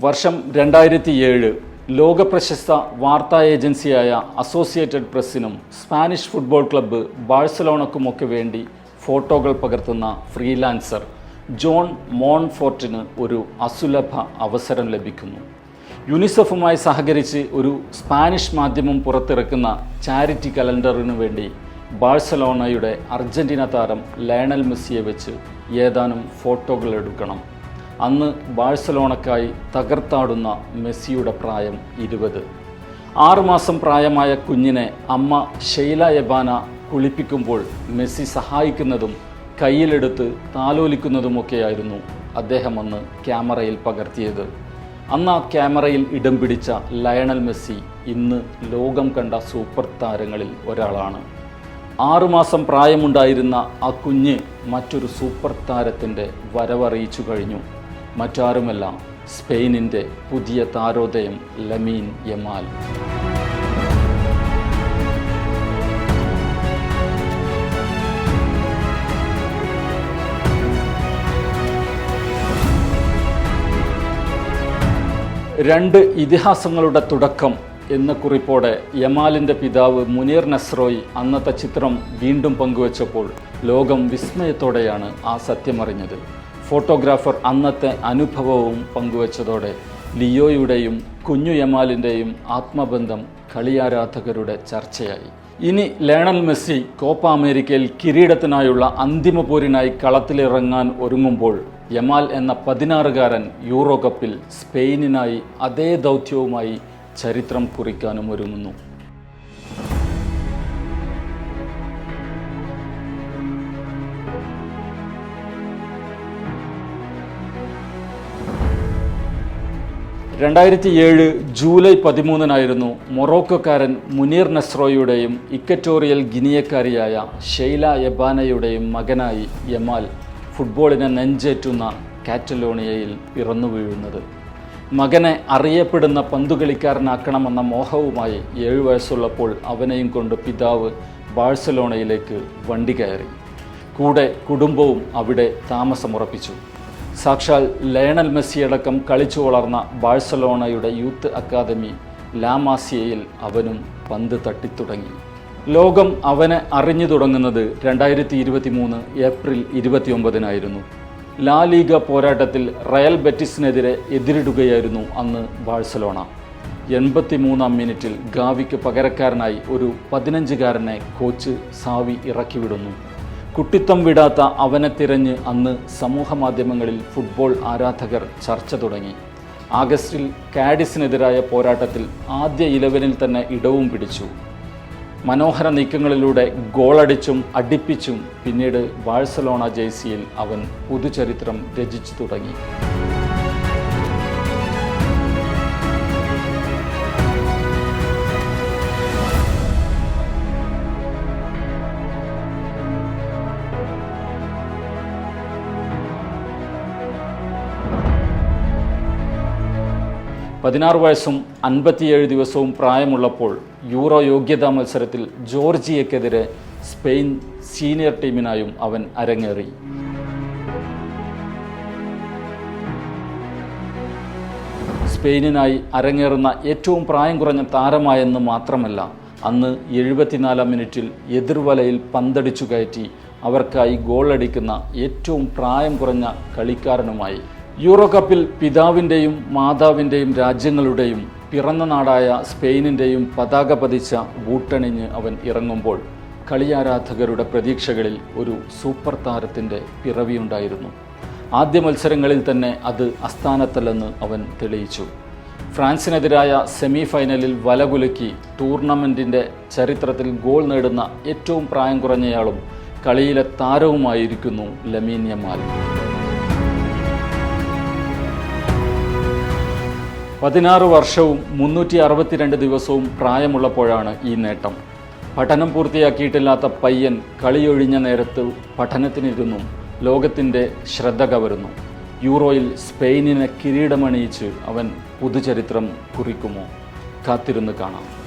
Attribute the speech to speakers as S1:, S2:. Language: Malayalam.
S1: വർഷം രണ്ടായിരത്തി ഏഴ് ലോകപ്രശസ്ത വാർത്താ ഏജൻസിയായ അസോസിയേറ്റഡ് പ്രസ്സിനും സ്പാനിഷ് ഫുട്ബോൾ ക്ലബ്ബ് ബാഴ്സലോണക്കുമൊക്കെ വേണ്ടി ഫോട്ടോകൾ പകർത്തുന്ന ഫ്രീലാൻസർ ജോൺ മോൺഫോർട്ടിന് ഒരു അസുലഭ അവസരം ലഭിക്കുന്നു. യുനിസെഫുമായി സഹകരിച്ച് ഒരു സ്പാനിഷ് മാധ്യമം പുറത്തിറക്കുന്ന ചാരിറ്റി കലണ്ടറിനു വേണ്ടി ബാഴ്സലോണയുടെ അർജന്റീന താരം ലയണൽ മെസ്സിയെ വെച്ച് ഏതാനും ഫോട്ടോകൾ എടുക്കണം. അന്ന് ബാഴ്സലോണക്കായി തകർത്താടുന്ന മെസ്സിയുടെ പ്രായം ഇരുപത്. ആറുമാസം പ്രായമായ കുഞ്ഞിനെ അമ്മ ഷെയ്ല എബാന കുളിപ്പിക്കുമ്പോൾ മെസ്സി സഹായിക്കുന്നതും കയ്യിലെടുത്ത് താലോലിക്കുന്നതുമൊക്കെയായിരുന്നു അദ്ദേഹം അന്ന് ക്യാമറയിൽ പകർത്തിയത്. അന്ന് ആ ക്യാമറയിൽ ഇടം പിടിച്ച ലയണൽ മെസ്സി ഇന്ന് ലോകം കണ്ട സൂപ്പർ താരങ്ങളിൽ ഒരാളാണ്. ആറുമാസം പ്രായമുണ്ടായിരുന്ന ആ കുഞ്ഞ് മറ്റൊരു സൂപ്പർ താരത്തിന്റെ വരവറിയിച്ചു കഴിഞ്ഞു. മറ്റാരുമല്ല സ്പെയിനിന്റെ പുതിയ താരോദയം ലമീൻ യമാൽ. രണ്ട് ഇതിഹാസങ്ങളുടെ തുടക്കം എന്ന കുറിപ്പോടെ യമാലിന്റെ പിതാവ് മുനീർ നസ്രോയി അന്നത്തെ ചിത്രം വീണ്ടും പങ്കുവച്ചപ്പോൾ ലോകം വിസ്മയത്തോടെയാണ് ആ സത്യമറിഞ്ഞത്. ഫോട്ടോഗ്രാഫർ അന്നത്തെ അനുഭവവും പങ്കുവച്ചതോടെ ലിയോയുടെയും കുഞ്ഞു യമാലിന്റെയും ആത്മബന്ധം കളിയാരാധകരുടെ ചർച്ചയായി. ഇനി ലേണൽ മെസ്സി കോപ്പ അമേരിക്കയിൽ കിരീടത്തിനായുള്ള അന്തിമ പോരിനായി കളത്തിലിറങ്ങാൻ ഒരുങ്ങുമ്പോൾ യമാൽ എന്ന പതിനാറുകാരൻ യൂറോ കപ്പിൽ സ്പെയിനിനായി അതേ ദൗത്യവുമായി ചരിത്രം കുറിക്കാനും ഒരുങ്ങുന്നു. രണ്ടായിരത്തി ഏഴ് ജൂലൈ പതിമൂന്നിനായിരുന്നു മൊറോക്കോക്കാരൻ മുനീർ നസ്രോയുടെയും ഇക്കറ്റോറിയൽ ഗിനിയക്കാരിയായ ഷെയ്ല എബാനയുടെയും മകനായി യമാൽ ഫുട്ബോളിനെ നെഞ്ചേറ്റുന്ന കാറ്റലോണിയയിൽ പിറന്നു വീഴുന്നത്. മകനെ അറിയപ്പെടുന്ന പന്തുകളിക്കാരനാക്കണമെന്ന മോഹവുമായി ഏഴു വയസ്സുള്ളപ്പോൾ അവനെയും കൊണ്ട് പിതാവ് ബാഴ്സലോണയിലേക്ക് വണ്ടി കയറി. കൂടെ കുടുംബവും അവിടെ താമസമുറപ്പിച്ചു. സാക്ഷാൽ ലയണൽ മെസ്സിയടക്കം കളിച്ചു വളർന്ന ബാഴ്സലോണയുടെ യൂത്ത് അക്കാദമി ലാമാസിയയിൽ അവനും പന്ത് തട്ടിത്തുടങ്ങി. ലോകം അവനെ അറിഞ്ഞു തുടങ്ങുന്നത് രണ്ടായിരത്തി ഇരുപത്തി മൂന്ന് ഏപ്രിൽ ഇരുപത്തിയൊമ്പതിനായിരുന്നു. ലാ ലീഗ പോരാട്ടത്തിൽ റയൽ ബെറ്റിസിനെതിരെ എതിരിടുകയായിരുന്നു അന്ന് ബാഴ്സലോണ. എൺപത്തിമൂന്നാം മിനിറ്റിൽ ഗാവിക്ക് പകരക്കാരനായി ഒരു പതിനഞ്ചുകാരനെ കോച്ച് സാവി ഇറക്കിവിടുന്നു. കുട്ടിത്തം വിടാത്ത അവനെ തിരഞ്ഞ് അന്ന് സമൂഹ മാധ്യമങ്ങളിൽ ഫുട്ബോൾ ആരാധകർ ചർച്ച തുടങ്ങി. ആഗസ്റ്റിൽ കാഡിസിനെതിരായ പോരാട്ടത്തിൽ ആദ്യ ഇലവനിൽ തന്നെ ഇടവും പിടിച്ചു. മനോഹര നീക്കങ്ങളിലൂടെ ഗോളടിച്ചും അടിപ്പിച്ചും പിന്നീട് ബാഴ്സലോണ ജേഴ്സിയിൽ അവൻ പുതുചരിത്രം രചിച്ചു തുടങ്ങി. പതിനാറ് വയസ്സും അൻപത്തിയേഴ് ദിവസവും പ്രായമുള്ളപ്പോൾ യൂറോ യോഗ്യതാ മത്സരത്തിൽ ജോർജിയക്കെതിരെ സ്പെയിൻ സീനിയർ ടീമിനായും അവൻ അരങ്ങേറി. സ്പെയിനിനായി അരങ്ങേറുന്ന ഏറ്റവും പ്രായം കുറഞ്ഞ താരമായെന്ന് മാത്രമല്ല അന്ന് എഴുപത്തിനാലാം മിനിറ്റിൽ എതിർവലയിൽ പന്തടിച്ചു കയറ്റി അവർക്കായി ഗോളടിക്കുന്ന ഏറ്റവും പ്രായം കുറഞ്ഞ കളിക്കാരനുമായി യൂറോ കപ്പിൽ പിതാവിന്റെയും മാതാവിന്റെയും രാജ്യങ്ങളുടെയും പിറന്ന നാടായ സ്പെയിനിന്റെയും പതാക പതിച്ച ബൂട്ടണിഞ്ഞ് അവൻ ഇറങ്ങുമ്പോൾ കളിയാരാധകരുടെ പ്രതീക്ഷകളിൽ ഒരു സൂപ്പർ താരത്തിന്റെ പിറവിയുണ്ടായിരുന്നു. ആദ്യ മത്സരങ്ങളിൽ തന്നെ അത് അസ്ഥാനത്തല്ലെന്ന് അവൻ തെളിയിച്ചു. ഫ്രാൻസിനെതിരായ സെമി ഫൈനലിൽ വലകുലുക്കി ടൂർണമെന്റിന്റെ ചരിത്രത്തിൽ ഗോൾ നേടുന്ന ഏറ്റവും പ്രായം കുറഞ്ഞയാളും കളിയിലെ താരവുമായിരിക്കുന്നു ലമീൻ യമാൽ. പതിനാറ് വർഷവും മുന്നൂറ്റി അറുപത്തിരണ്ട് ദിവസവും പ്രായമുള്ളപ്പോഴാണ് ഈ നേട്ടം. പഠനം പൂർത്തിയാക്കിയിട്ടില്ലാത്ത പയ്യൻ കളിയൊഴിഞ്ഞ നേരത്ത് പഠനത്തിനിരുന്നു. ലോകത്തിന്റെ ശ്രദ്ധ കവരുന്നു. യൂറോയിൽ സ്പെയിനിനെ കിരീടമണിയിച്ച് അവൻ പുതുചരിത്രം കുറിക്കുമോ? കാത്തിരുന്ന് കാണാം.